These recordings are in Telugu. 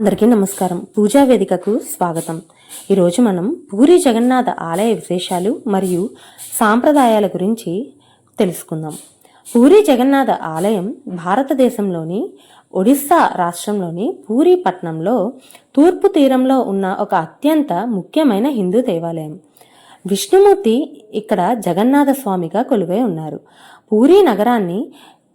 అందరికీ నమస్కారం. పూజా వేదికకు స్వాగతం. ఈరోజు మనం పూరి జగన్నాథ ఆలయ విశేషాలు మరియు సాంప్రదాయాల గురించి తెలుసుకుందాం. పూరి జగన్నాథ ఆలయం భారతదేశంలోని ఒడిస్సా రాష్ట్రంలోని పూరి పట్టణంలో తూర్పు తీరంలో ఉన్న ఒక అత్యంత ముఖ్యమైన హిందూ దేవాలయం. విష్ణుమూర్తి ఇక్కడ జగన్నాథ స్వామిగా కొలువై ఉన్నారు. పూరి నగరాన్ని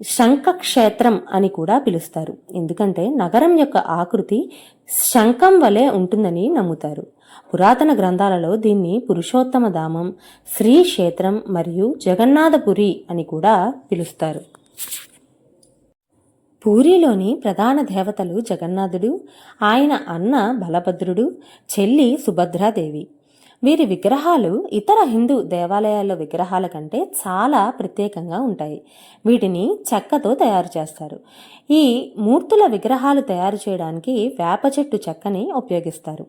శంఖక్షేత్రం అని కూడా పిలుస్తారు. ఎందుకంటే నగరం యొక్క ఆకృతి శంఖం వలె ఉంటుందని నమ్ముతారు. పురాతన గ్రంథాలలో దీన్ని పురుషోత్తమ ధామం శ్రీ క్షేత్రం మరియు జగన్నాథపురి అని కూడా పిలుస్తారు. పూరిలోని ప్రధాన దేవతలు జగన్నాథుడు ఆయన అన్న బలభద్రుడు చెల్లి సుభద్రాదేవి. వీరి విగ్రహాలు ఇతర హిందూ దేవాలయాల్లో విగ్రహాల కంటే చాలా ప్రత్యేకంగా ఉంటాయి. వీటిని చెక్కతో తయారు చేస్తారు. ఈ మూర్తుల విగ్రహాలు తయారు చేయడానికి వేప చెట్టు చెక్కని ఉపయోగిస్తారు.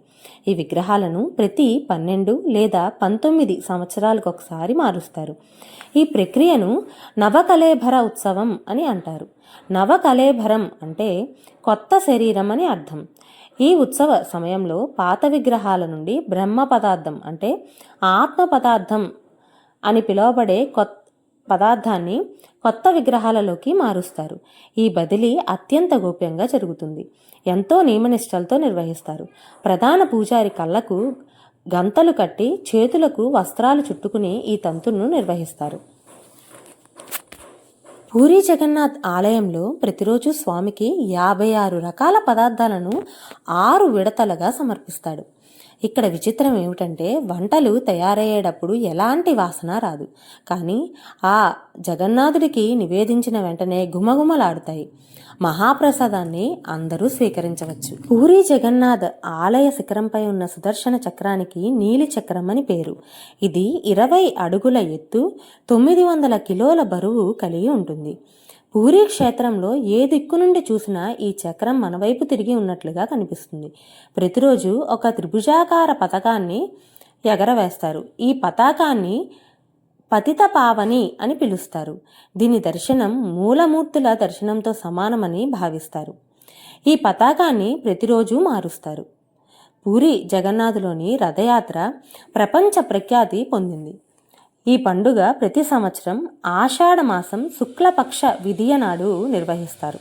ఈ విగ్రహాలను ప్రతి పన్నెండు లేదా పంతొమ్మిది సంవత్సరాలకు ఒకసారి మారుస్తారు. ఈ ప్రక్రియను నవకలేభర ఉత్సవం అని అంటారు. నవకలేభరం అంటే కొత్త శరీరం అని అర్థం. ఈ ఉత్సవ సమయంలో పాత విగ్రహాల నుండి బ్రహ్మ పదార్థం అంటే ఆత్మ పదార్థం అని పిలువబడే కొత్త పదార్థాన్ని కొత్త విగ్రహాలలోకి మారుస్తారు. ఈ బదిలీ అత్యంత గోప్యంగా జరుగుతుంది. ఎంతో నియమనిష్టలతో నిర్వహిస్తారు. ప్రధాన పూజారి కళ్ళకు గంతలు కట్టి చేతులకు వస్త్రాలు చుట్టుకుని ఈ తంతును నిర్వహిస్తారు. పూరి జగన్నాథ్ ఆలయంలో ప్రతిరోజు స్వామికి యాభై ఆరు రకాల పదార్థాలను ఆరు విడతలుగా సమర్పిస్తాడు. ఇక్కడ విచిత్రం ఏమిటంటే వంటలు తయారయ్యేటప్పుడు ఎలాంటి వాసన రాదు. కానీ ఆ జగన్నాథుడికి నివేదించిన వెంటనే గుమగుమలాడుతాయి మహాప్రసాదాన్ని అందరూ స్వీకరించవచ్చు. పూరి జగన్నాథ్ ఆలయ శిఖరంపై ఉన్న సుదర్శన చక్రానికి నీలి చక్రం అని పేరు. ఇది ఇరవై అడుగుల ఎత్తు తొమ్మిది వందల కిలోల బరువు కలిగి ఉంటుంది. పూరీ క్షేత్రంలో ఏ దిక్కు నుండి చూసినా ఈ చక్రం మన వైపు తిరిగి ఉన్నట్లుగా కనిపిస్తుంది. ప్రతిరోజు ఒక త్రిభుజాకార పథకాన్ని ఎగరవేస్తారు. ఈ పతాకాన్ని పతిత పావని అని పిలుస్తారు. దీని దర్శనం మూలమూర్తుల దర్శనంతో సమానమని భావిస్తారు. ఈ పతాకాన్ని ప్రతిరోజు మారుస్తారు. పూరి జగన్నాథులోని రథయాత్ర ప్రపంచ ప్రఖ్యాతి పొందింది. ఈ పండుగ ప్రతి సంవత్సరం ఆషాఢ మాసం శుక్లపక్ష విధియ నాడు నిర్వహిస్తారు.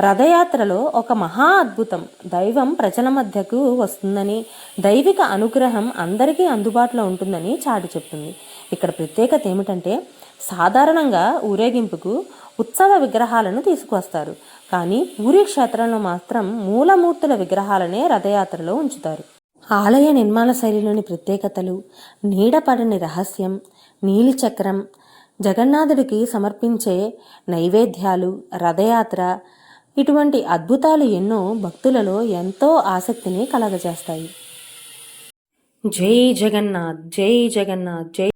రథయాత్రలో ఒక మహా అద్భుతం. దైవం ప్రజల మధ్యకు వస్తుందని దైవిక అనుగ్రహం అందరికీ అందుబాటులో ఉంటుందని చాటి చెప్తుంది. ఇక్కడ ప్రత్యేకత ఏమిటంటే సాధారణంగా ఊరేగింపుకు ఉత్సవ విగ్రహాలను తీసుకువస్తారు. కానీ పూరి క్షేత్రంలో మాత్రం మూలమూర్తుల విగ్రహాలనే రథయాత్రలో ఉంచుతారు. ఆలయ నిర్మాణ శైలిలోని ప్రత్యేకతలు నీడపడని రహస్యం నీలిచక్రం జగన్నాథుడికి సమర్పించే నైవేద్యాలు రథయాత్ర ఇటువంటి అద్భుతాలు ఎన్నో భక్తులలో ఎంతో ఆసక్తిని కలగజేస్తాయి. జై జగన్నాథ్ జై జగన్నాథ్ జై